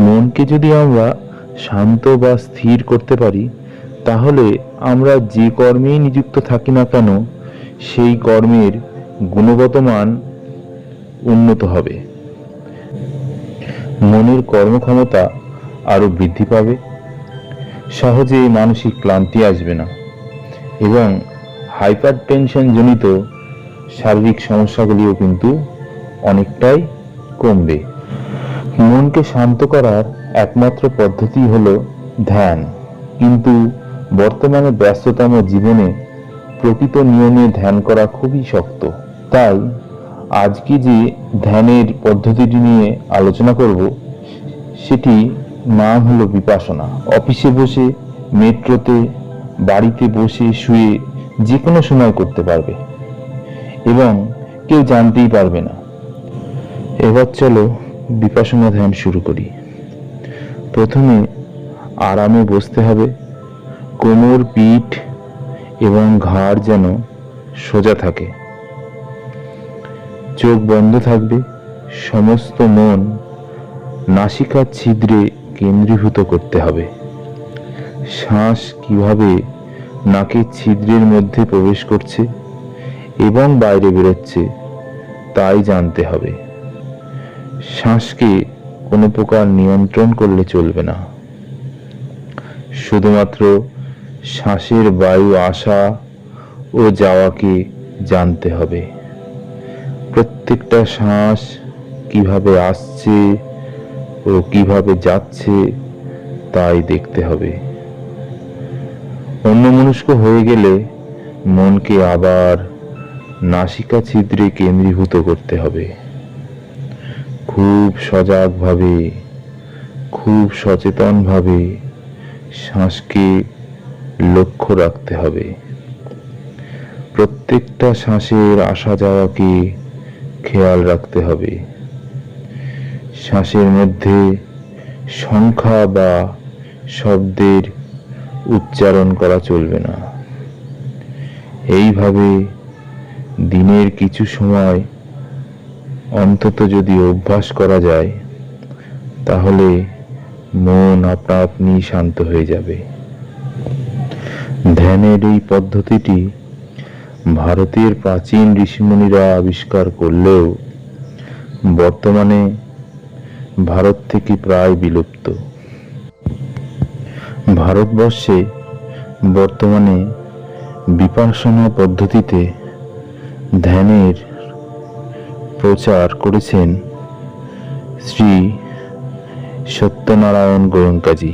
মনকে যদি আমরা শান্ত বা স্থির করতে পারি, তাহলে আমরা যে কর্মেই নিযুক্ত থাকি না কেন, সেই কর্মের গুণগত মান উন্নত হবে। মনের কর্মক্ষমতা আরও বৃদ্ধি পাবে। সহজে মানসিক ক্লান্তি আসবে না। এবং হাইপার টেনশন জনিত শারীরিক সমস্যাগুলিও কিন্তু অনেকটাই কমবে। মনকে শান্ত করার একমাত্র পদ্ধতি হলো ধ্যান। কিন্তু বর্তমানে ব্যস্ততম জীবনে প্রকৃত নিয়মে ধ্যান করা খুবই শক্ত। তাই আজকে যে ধ্যানের পদ্ধতিটি নিয়ে আলোচনা করব, সেটি নাম হলো বিপাসনা। অফিসে বসে, মেট্রোতে, বাড়িতে বসে শুয়ে যে কোনো সময় করতে পারবে এবং কেউ জানতেই পারবে না। এবার চলো বিপাসনা ধ্যান শুরু করি। প্রথমে আরামে বসতে হবে, কোমর, পিঠ এবং ঘাড় যেন সোজা থাকে। চোখ বন্ধ থাকবে, সমস্ত মন নাসিকার ছিদ্রে কেন্দ্রীভূত করতে হবে। শ্বাস কীভাবে নাকের ছিদ্রের মধ্যে প্রবেশ করছে এবং বাইরে বেরোচ্ছে, তাই জানতে হবে। শ্বাসকে কোনো প্রকার নিয়ন্ত্রণ করলে চলবে না? শুধুমাত্র শ্বাসের বায়ু আসা ও যাওয়াকে জানতে হবে? প্রত্যেকটা শ্বাস কীভাবে আসছে ও কীভাবে যাচ্ছে তাই দেখতে হবে। অন্যমনস্ক হয়ে গেলে মনকে আবার নাসিকা ছিদ্রে কেন্দ্রীভূত করতে হবে। খুব সজাগভাবে খুব সচেতনভাবে শ্বাসকে লক্ষ্য রাখতে হবে। প্রত্যেকটা শ্বাসের আসা যাওয়াকে খেয়াল রাখতে হবে। শ্বাসের মধ্যে সংখ্যা বা শব্দের উচ্চারণ করা চলবে না। এইভাবে দিনের কিছু সময় অন্তত যদি অভ্যাস করা যায়, তাহলে মন আপনা আপনি শান্ত হয়ে যাবে। ধ্যানের এই পদ্ধতিটি ভারতের প্রাচীন ঋষিমুনিরা আবিষ্কার করলেও বর্তমানে ভারত থেকে প্রায় বিলুপ্ত। ভারতবর্ষে বর্তমানে বিপাসনা পদ্ধতিতে ধ্যানের প্রচার করেছেন শ্রী সত্যনারায়ণ গোয়েঙ্কাজি।